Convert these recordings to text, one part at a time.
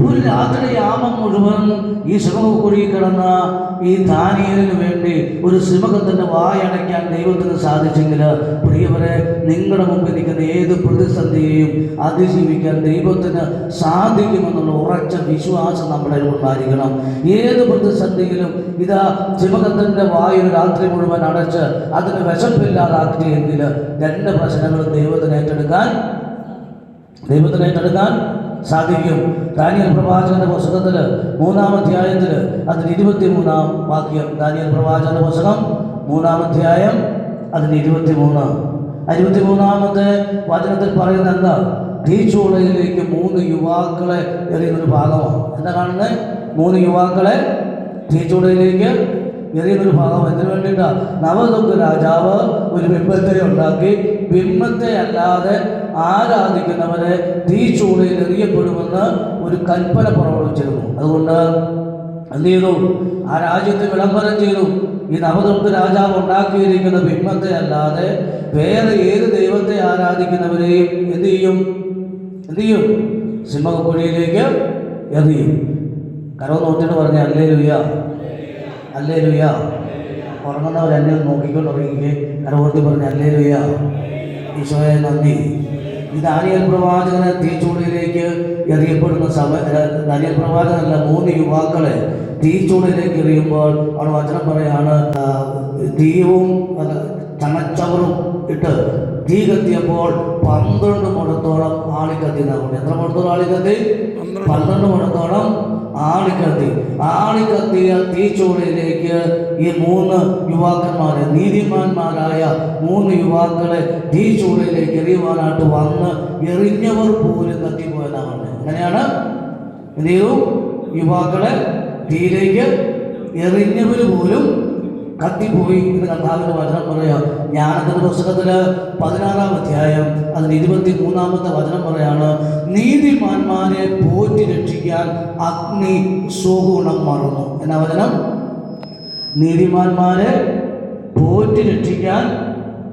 ഒരു രാത്രി യാമം മുഴുവൻ ഈ സിമകുഴി കിടന്ന ഈ ദാനിയലിന് വേണ്ടി ഒരു സിമകത്തിന്റെ വായടയ്ക്കാൻ ദൈവത്തിന് സാധിച്ചെങ്കിൽ പ്രിയവരെ നിങ്ങളുടെ മുമ്പിൽ നിൽക്കുന്ന ഏത് പ്രതിസന്ധിയെയും അതിജീവിക്കാൻ ദൈവത്തിന് സാധിക്കുമെന്നുള്ള ഉറച്ച വിശ്വാസം നമ്മുടെ ഉണ്ടായിരിക്കണം. ഏത് പ്രതിസന്ധിയിലും ഇതാ സിമകത്തിന്റെ വായു രാത്രി മുഴുവൻ അടച്ച് അതിന് വിശപ്പില്ലാതാക്കിയെങ്കിൽ രണ്ട് പ്രശ്നങ്ങളും ദൈവത്തിന് ഏറ്റെടുക്കാൻ ദൈവത്തിന് ഏറ്റെടുക്കാൻ സാധിക്കും. ദാനിയൽ പ്രവാചകന്റെ പുസ്തകത്തിൽ മൂന്നാം അധ്യായത്തിൽ അതിന് ഇരുപത്തി മൂന്നാം വാക്യം. ദാനിയൽ പ്രവാചകന്റെ പുസ്തകം മൂന്നാം അധ്യായം അതിന് ഇരുപത്തി മൂന്ന് ഇരുപത്തി മൂന്നാമത്തെ വചനത്തിൽ പറയുന്നത് എന്താ? തീച്ചൂളയിലേക്ക് മൂന്ന് യുവാക്കളെ എറിയുന്നൊരു ഭാഗമാണ്. എന്താ കാണുന്നത്? മൂന്ന് യുവാക്കളെ തീച്ചൂളയിലേക്ക് എറിയുന്നൊരു ഭാഗം എന്തിനു വേണ്ടിയിട്ടാ? നവദുഃഖ രാജാവ് ഒരു ബിംബത്തെ ഉണ്ടാക്കി. ബിംബത്തെ അല്ലാതെ ആരാധിക്കുന്നവരെ തീ തീച്ചൂളയിൽ എറിയപ്പെടുമെന്ന് ഒരു കൽപ്പന പുറപ്പെടുവിച്ചിരുന്നു അതുകൊണ്ട് എന്ത് ചെയ്തു? ആ രാജ്യത്ത് വിളംബരം ചെയ്തു. ഈ നവദുഃഖ രാജാവ് ഉണ്ടാക്കിയിരിക്കുന്ന ബിംബത്തെ അല്ലാതെ വേറെ ഏത് ദൈവത്തെ ആരാധിക്കുന്നവരെയും എന്ത് ചെയ്യും? എന്ത് ചെയ്യും? സിംഹക്കുഴിയിലേക്ക് എറിയും. കരവ് നോക്കിയിട്ട് പറഞ്ഞ അല്ലേ ലുയ്യ അല്ലേ ലുയ ഉറങ്ങുന്നവർ എന്നെ നോക്കിക്കൊണ്ട് ഉറങ്ങിക്കേ കരവോർത്തി പറഞ്ഞു അല്ലേ ലുയ ഈശോയെ നന്ദി. ഈ ദാനിയൽ പ്രവാചകനെ തീച്ചൂടിയിലേക്ക് എറിയപ്പെടുന്ന സമയ ദാനിയൽ പ്രവാചകനല്ല മൂന്ന് യുവാക്കളെ തീച്ചൂടിയിലേക്ക് എറിയുമ്പോൾ അവിടെ വചനം പറയാണ് തീയവും ചണച്ചവറും ഇട്ട് തീ കത്തിയപ്പോൾ പന്ത്രണ്ട് മുടത്തോളം ആളിക്കത്തി എത്ര മുടത്തോളം ആളിക്കത്തി? പന്ത്രണ്ട്. മുടത്തോളം ആളിക്കത്തി ആളിക്കത്തിയ തീച്ചൂളയിലേക്ക് ഈ മൂന്ന് യുവാക്കന്മാരെ നീതിമാന്മാരായ മൂന്ന് യുവാക്കളെ തീച്ചൂളയിലേക്ക് എറിയുവാനായിട്ട് വന്ന് എറിഞ്ഞവർ പോലും തട്ടിപ്പോയതാണ് അങ്ങനെയാണ് എന്ത് ചെയ്തു? യുവാക്കളെ തീയിലേക്ക് എറിഞ്ഞവർ പോലും കത്തിപ്പോയി എന്ന് കർത്താവിന്റെ വചനം പറയാം. ജ്ഞാനത്തിന്റെ പുസ്തകത്തിൽ പതിനാറാം അധ്യായം അതിന് ഇരുപത്തി മൂന്നാമത്തെ വചനം പറയാണ് നീതിമാന്മാരെ പോറ്റി രക്ഷിക്കാൻ അഗ്നി സ്വഗുണം മറന്നു. എന്നാ വചനം? നീതിമാന്മാരെ പോറ്റി രക്ഷിക്കാൻ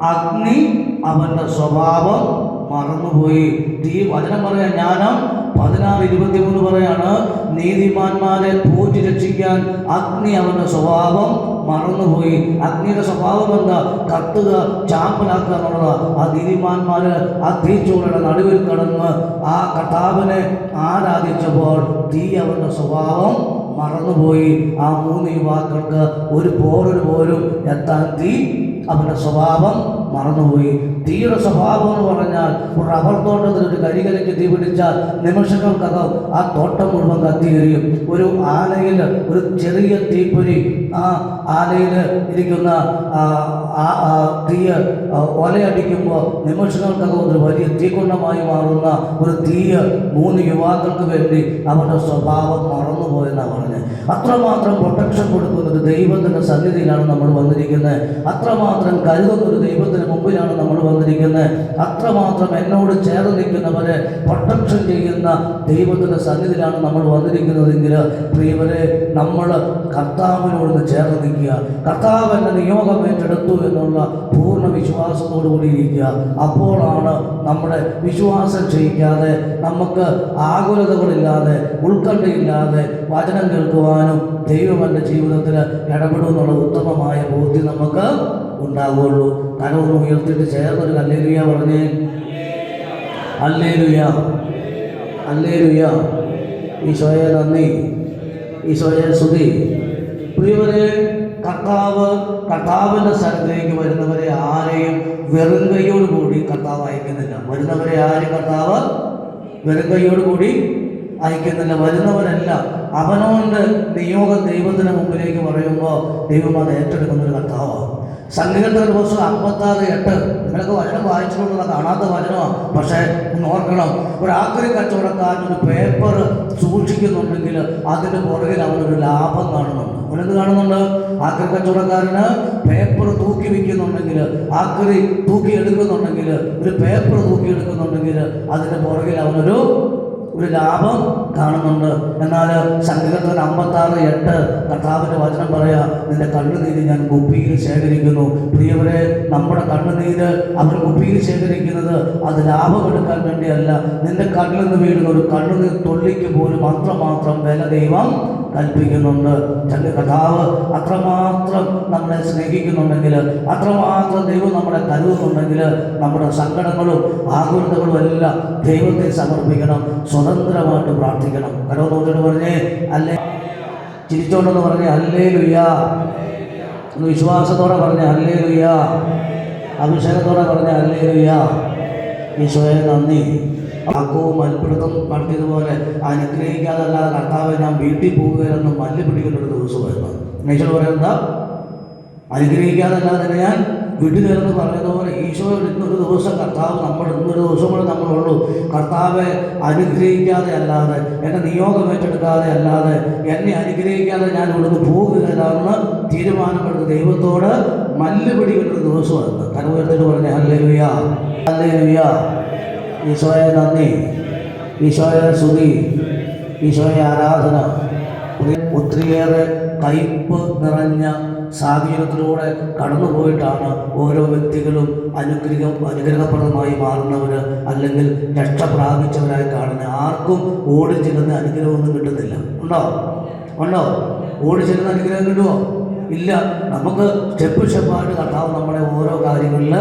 അഗ്നി അവന്റെ സ്വഭാവം മറന്നുപോയി. ഈ വചനം പറയാൻ ജ്ഞാനം പതിനാറ് ഇരുപത്തി മൂന്ന് പറയാണ് നീതിമാന്മാരെ പോറ്റി രക്ഷിക്കാൻ അഗ്നി അവന്റെ സ്വഭാവം മറന്നുപോയി. അഗ്നിയുടെ സ്വഭാവം എന്താ? കത്തുക ചാമ്പലാക്കുക എന്നുള്ളതാ. ആ ദീപിമാന്മാർ ആ തീച്ചൂടയുടെ നടുവിൽ കടന്ന് ആ കർത്താവിനെ ആരാധിച്ചപ്പോൾ തീ അവരുടെ സ്വഭാവം മറന്നുപോയി. ആ മൂന്ന് യുവാക്കൾക്ക് ഒരു പോറിന് പോലും എത്താൻ തീ അവരുടെ സ്വഭാവം മറന്നുപോയി. തീര സ്വഭാവം എന്ന് പറഞ്ഞാൽ ഒരു റബ്ബർ തോട്ടത്തിൽ ഒരു കരികലയ്ക്ക് തീ പിടിച്ചാൽ നിമിഷങ്ങൾക്കകം ആ തോട്ടം മുഴുവൻ കത്തിയെറിയും. ഒരു ആലയിൽ ഒരു ചെറിയ തീപ്പൊരി ആ ആലയിൽ ഇരിക്കുന്ന ഒലയടിക്കുമ്പോൾ നിമിഷങ്ങൾക്കകം ഒരു വലിയ തീകുണ്ണമായി മാറുന്ന ഒരു തീയ മൂന്ന് യുവാക്കൾക്ക് വേണ്ടി അവരുടെ സ്വഭാവം മറന്നുപോയെന്നാണ് പറഞ്ഞത് അത്രമാത്രം പ്രൊട്ടക്ഷൻ കൊടുക്കുന്നത് ദൈവത്തിന്റെ സന്നിധിയിലാണ് നമ്മൾ വന്നിരിക്കുന്നത് അത്രമാത്രം കരുതുന്ന ഒരു ദൈവത്തിന് മുമ്പിലാണ് നമ്മൾ വന്നിരിക്കുന്നത് അത്രമാത്രം എന്നോട് ചേർന്ന് നിൽക്കുന്നവരെ പ്രൊട്ടക്ഷൻ ചെയ്യുന്ന ദൈവത്തിന്റെ സന്നിധിയിലാണ് നമ്മൾ വന്നിരിക്കുന്നതെങ്കിൽ പ്രിയവരെ നമ്മൾ കർത്താവിനോട് ചേർന്ന് നിൽക്കുക. കർത്താവ് നിയോഗം ഏറ്റെടുത്തു എന്നുള്ള പൂർണ വിശ്വാസത്തോടു കൂടി ഇരിക്കുക. അപ്പോഴാണ് നമ്മുടെ വിശ്വാസം ക്ഷയിക്കാതെ നമുക്ക് ആകുലതകളില്ലാതെ ഉത്കണ്ഠയില്ലാതെ വചനം കേൾക്കുവാനും ദൈവം എന്റെ ജീവിതത്തിൽ ഇടപെടുമെന്നുള്ള ഉത്തമമായ ബോധ്യം നമുക്ക് ഉണ്ടാവുകയുള്ളൂ. കരമൊന്ന് ഉയർത്തിയിട്ട് ചേർന്നൊരു അല്ലേലുയ പറഞ്ഞേ. അല്ലേലുയ അല്ലേലുയ ഈശോയെ നന്ദി. ഈശോയെ സ്തുതി. പ്രിയവരെ കർത്താവ് കർത്താവിന്റെ സ്ഥലത്തേക്ക് വരുന്നവരെ ആരെയും വെറും കൂടി കർത്താവ് അയക്കുന്നില്ല. വരുന്നവരെ ആര് കർത്താവ്? വെറും കൂടി അയക്കുന്നില്ല. വരുന്നവരല്ല. അവനവന്റെ നിയോഗം ദൈവത്തിന് മുമ്പിലേക്ക് പറയുമ്പോൾ ദൈവം അത് ഏറ്റെടുക്കുന്ന ഒരു കർത്താവാണ്. സങ്കീർത്തന ദിവസം അമ്പത്താറ് എട്ട് നിങ്ങളൊക്കെ വചനം വായിച്ചിട്ടുള്ളത് കാണാത്ത വചനമാണ് പക്ഷേ ഒന്ന് ഓർക്കണം. ഒരു ആക്രി കച്ചവടക്കാരൻ ഒരു പേപ്പർ സൂക്ഷിക്കുന്നുണ്ടെങ്കിൽ അതിന്റെ പുറകിൽ അവനൊരു ലാഭം കാണുന്നുണ്ട്. അവനെന്ത് കാണുന്നുണ്ട്? ആഗ്രഹ കച്ചവടക്കാരന് പേപ്പർ തൂക്കി വയ്ക്കുന്നുണ്ടെങ്കിൽ ആക്രി തൂക്കി എടുക്കുന്നുണ്ടെങ്കിൽ ഒരു പേപ്പർ തൂക്കി എടുക്കുന്നുണ്ടെങ്കിൽ അതിന്റെ പുറകിൽ അവനൊരു ഒരു ലാഭം കാണുന്നുണ്ട്. എന്നാൽ സങ്കീർത്തനം അമ്പത്തി ആറ് എട്ട് കർത്താവിന്റെ വചനം പറയാ നിന്റെ കണ്ണുനീര് ഞാൻ കുപ്പിയിൽ ശേഖരിക്കുന്നു. പ്രിയവരെ നമ്മുടെ കണ്ണുനീര് അവർ കുപ്പിയിൽ ശേഖരിക്കുന്നത് അത് ലാഭം എടുക്കാൻ വേണ്ടിയല്ല. നിന്റെ കണ്ണിൽ നിന്ന് വീഴുന്ന ഒരു കണ്ണുനീർ തുള്ളിക്ക് പോലും അത്രമാത്രം വില ദൈവം കൽപ്പിക്കുന്നുണ്ട്. തന്റെ കഥാവ് അത്രമാത്രം നമ്മളെ സ്നേഹിക്കുന്നുണ്ടെങ്കിൽ അത്രമാത്രം ദൈവം നമ്മളെ കരുതുന്നുണ്ടെങ്കിൽ നമ്മുടെ സങ്കടങ്ങളും ആകുലതകളും എല്ലാം ദൈവത്തെ സമർപ്പിക്കണം സ്വതന്ത്രമായിട്ട് പ്രാർത്ഥിക്കണം. കരോ നോക്കിയിട്ട് പറഞ്ഞേ അല്ലേ? ചിരിച്ചോണ്ടെന്ന് പറഞ്ഞേ അല്ലേ ലുയ്യാ വിശ്വാസത്തോടെ പറഞ്ഞേ അല്ലേ ലുയ്യാ അഭിഷേകത്തോടെ പറഞ്ഞേ അല്ലേ ലുയ്യാ ഈശോയെ നന്ദി. ആക്കവും മൽപ്പിടുത്തം നടത്തിയതുപോലെ അനുഗ്രഹിക്കാതല്ലാതെ കർത്താവ് ഞാൻ വീട്ടിൽ പോകുകയെന്ന് മല്ല് ഒരു ദിവസമായിരുന്നു ഈശോ പറയുന്നത് അനുഗ്രഹിക്കാതല്ലാതെ തന്നെ ഞാൻ വിടുകയെന്ന് പറഞ്ഞതുപോലെ ഈശോയുടെ ഇന്നൊരു ദിവസം കർത്താവ് നമ്മൾ ഇന്നൊരു ദിവസം കൂടെ നമ്മളുള്ളൂ. കർത്താവെ അനുഗ്രഹിക്കാതെ അല്ലാതെ എന്നെ നിയോഗം ഏറ്റെടുക്കാതെ അല്ലാതെ എന്നെ അനുഗ്രഹിക്കാതെ ഞാൻ ഇവിടുന്ന് പോകുകയില്ലെന്ന് തീരുമാനമെടുത്ത് ദൈവത്തോട് മല്ല് പിടിക്കുന്ന ഒരു ദിവസമായിരുന്നു കരവുയർത്തിട്ട് പറഞ്ഞ അല്ലേ ലുയാ ഹല്ലേ ലുയാ ഈശോയെ നന്ദി. ഈശോയെ സ്തുതി. ഈശോയെ ആരാധന. ഒത്തിരിയേറെ കയ്പ് നിറഞ്ഞ സാഹചര്യത്തിലൂടെ കടന്നുപോയിട്ടാണ് ഓരോ വ്യക്തികളും അനുഗ്രഹം അനുഗ്രഹപ്രദമായി മാറുന്നവർ അല്ലെങ്കിൽ രക്ഷ പ്രാപിച്ചവരായി കാണുന്നത് ആർക്കും ഓടി ചെല്ലുന്ന അനുഗ്രഹമൊന്നും കിട്ടുന്നില്ല. ഉണ്ടോ? ഉണ്ടോ? ഓടി ചെല്ലുന്ന അനുഗ്രഹം കിട്ടുമോ ഇല്ല. നമുക്ക് സ്റ്റെപ്പ് സ്റ്റെപ്പായിട്ട് കർത്താവ് നമ്മളെ ഓരോ കാര്യങ്ങളിൽ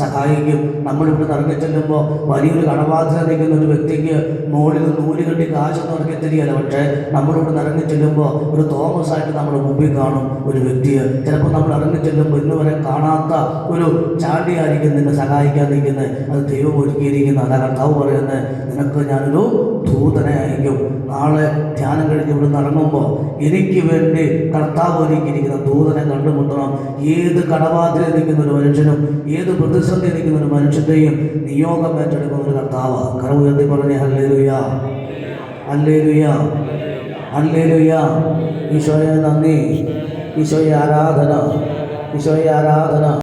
സഹായിക്കും. നമ്മളിവിടെ നടന്നു ചെല്ലുമ്പോൾ വലിയൊരു കടബാധ്യത നിൽക്കുന്ന ഒരു വ്യക്തിക്ക് മുകളിൽ നൂൽ കെട്ടി കാശൊന്നും ഇറങ്ങി തരികയല്ല. പക്ഷേ നമ്മളിവിടെ നടന്നു ചെല്ലുമ്പോൾ ഒരു തോമസ് ആയിട്ട് മുമ്പിൽ കാണും ഒരു വ്യക്തിയെ. ചിലപ്പോൾ നമ്മൾ ഇറങ്ങി ചെല്ലുമ്പോൾ ഇന്ന് വരെ കാണാത്ത ഒരു ചാണ്ടിയായിരിക്കും നിന്നെ സഹായിക്കാൻ നിൽക്കുന്നത് അത് ദൈവം ഒരുക്കിയിരിക്കുന്ന അതാ കർത്താവ് പറയുന്നത് നിനക്ക് ഞാനൊരു ദൂതനെ അയക്കും നാളെ ധ്യാനം കഴിഞ്ഞ് ഇവിടെ നടങ്ങുമ്പോൾ എനിക്ക് വേണ്ടി കർത്താവ് ഒരുക്കിയിരിക്കുന്ന ദൂതനെ കണ്ടുമുട്ടണം ഏത് കടബാധ്യത നിൽക്കുന്ന ഒരു മനുഷ്യനും ഏത് പ്രതിസന്ധി നിൽക്കുന്ന ഒരു മനുഷ്യന്റെയും നിയോഗം ഏറ്റെടുക്കുന്ന ഒരു കർത്താവ്. കറവ് ഉയർത്തി പറഞ്ഞ ഹല്ലേ ലുയാ ഈശോയെ നന്ദി. ഈശോയെ ആരാധന. ഈശോയെ ആരാധന.